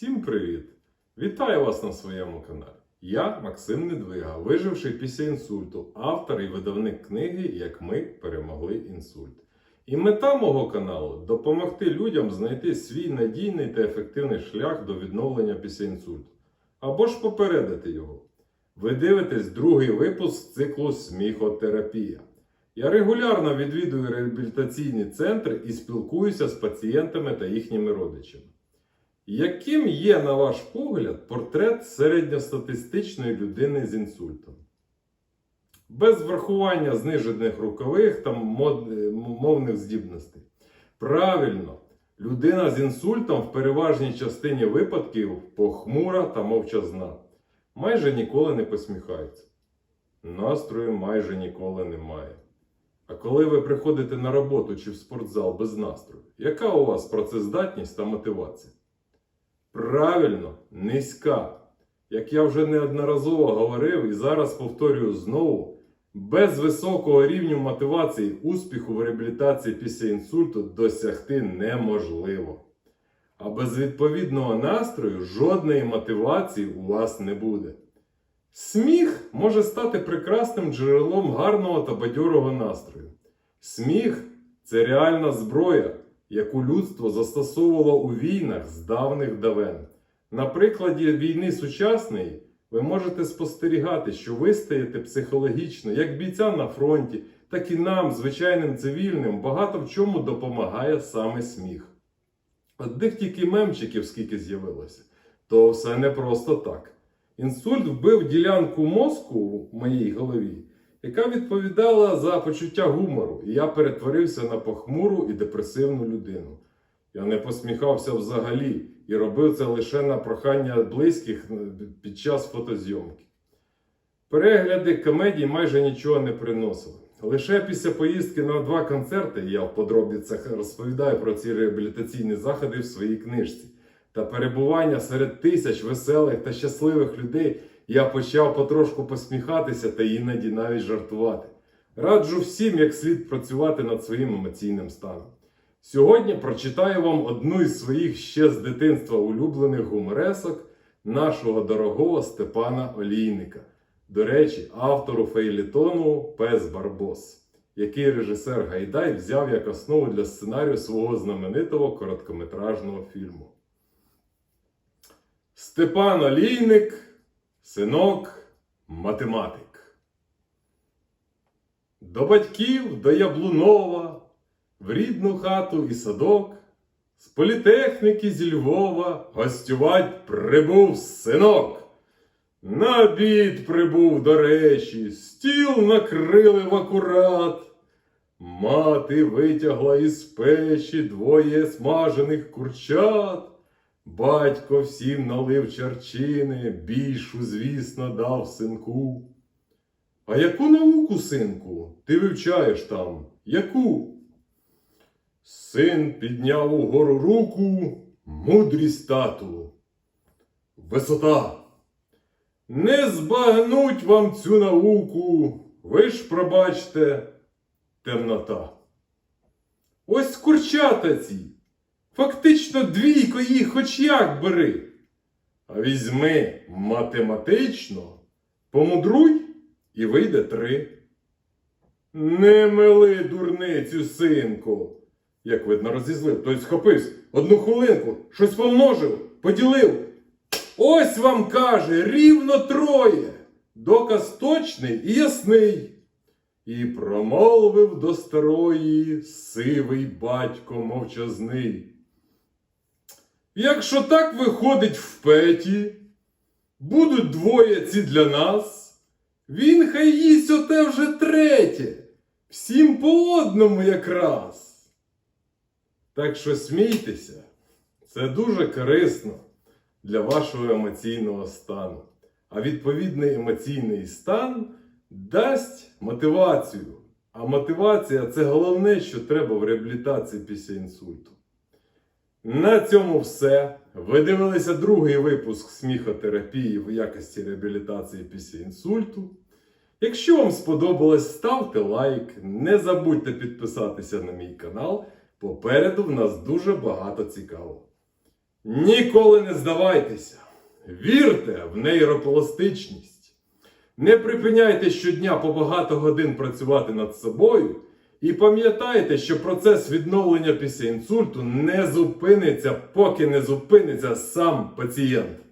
Всім привіт! Вітаю вас на своєму каналі. Я Максим Недвига, виживший після інсульту, автор і видавник книги Як ми перемогли інсульт. І мета мого каналу допомогти людям знайти свій надійний та ефективний шлях до відновлення після інсульту, або ж попередити його. Ви дивитесь другий випуск циклу Сміхотерапія. Я регулярно відвідую реабілітаційні центри і спілкуюся з пацієнтами та їхніми родичами. Яким є, на ваш погляд, портрет середньостатистичної людини з інсультом? Без врахування знижених рухових та мовних здібностей. Правильно, людина з інсультом в переважній частині випадків похмура та мовчазна. Майже ніколи не посміхається. Настрою майже ніколи немає. А коли ви приходите на роботу чи в спортзал без настрою, яка у вас працездатність та мотивація? Правильно, низька. Як я вже неодноразово говорив і зараз повторюю знову, без високого рівня мотивації успіху в реабілітації після інсульту досягти неможливо. А без відповідного настрою жодної мотивації у вас не буде. Сміх може стати прекрасним джерелом гарного та бадьорого настрою. Сміх це реальна зброя, яку людство застосовувало у війнах з давних давен. На прикладі війни сучасної ви можете спостерігати, що ви психологічно як бійцям на фронті, так і нам, звичайним цивільним, багато в чому допомагає саме сміх. Одних тільки мемчиків скільки з'явилося, то все не просто так. Інсульт вбив ділянку мозку в моїй голові, яка відповідала за почуття гумору, і я перетворився на похмуру і депресивну людину. Я не посміхався взагалі і робив це лише на прохання близьких під час фотозйомки. Перегляди комедій майже нічого не приносили. Лише після поїздки на два концерти, я в подробицях розповідаю про ці реабілітаційні заходи в своїй книжці, та перебування серед тисяч веселих та щасливих людей я почав потрошку посміхатися та іноді навіть жартувати. Раджу всім, як слід працювати над своїм емоційним станом. Сьогодні прочитаю вам одну із своїх ще з дитинства улюблених гуморесок нашого дорогого Степана Олійника. До речі, автору фейлітону Пес Барбос, який режисер Гайдай взяв як основу для сценарію свого знаменитого короткометражного фільму. Степан Олійник, синок, математик. До батьків до Яблунова, в рідну хату і садок, з політехніки зі Львова гостювать прибув синок. На обід прибув до речі, стіл накрили в акурат. Мати витягла із печі двоє смажених курчат. Батько всім налив чарчини, більшу, звісно, дав синку. А яку науку, синку, ти вивчаєш там? Яку? Син підняв угору руку, мудрість тату. Висота. Не збагнуть вам цю науку, ви ж пробачте, темнота. Ось курчата ці. Фактично двійко їх хоч як бери. А візьми математично, помудруй і вийде три. Не мили дурницю, синку. Як видно, розізлив, той схопився одну хвилинку, щось помножив, поділив. Ось вам каже, рівно троє. Доказ точний і ясний. І промовив до старої сивий батько мовчазний. Якщо так виходить в петі, будуть двоє ці для нас, він хай їсть оте вже третє, всім по одному якраз. Так що смійтеся, це дуже корисно для вашого емоційного стану. А відповідний емоційний стан дасть мотивацію. А мотивація це головне, що треба в реабілітації після інсульту. На цьому все. Ви дивилися другий випуск сміхотерапії в якості реабілітації після інсульту. Якщо вам сподобалось, ставте лайк, не забудьте підписатися на мій канал. Попереду в нас дуже багато цікавого. Ніколи не здавайтеся. Вірте в нейропластичність. Не припиняйте щодня по багато годин працювати над собою. І пам'ятайте, що процес відновлення після інсульту не зупиниться, поки не зупиниться сам пацієнт.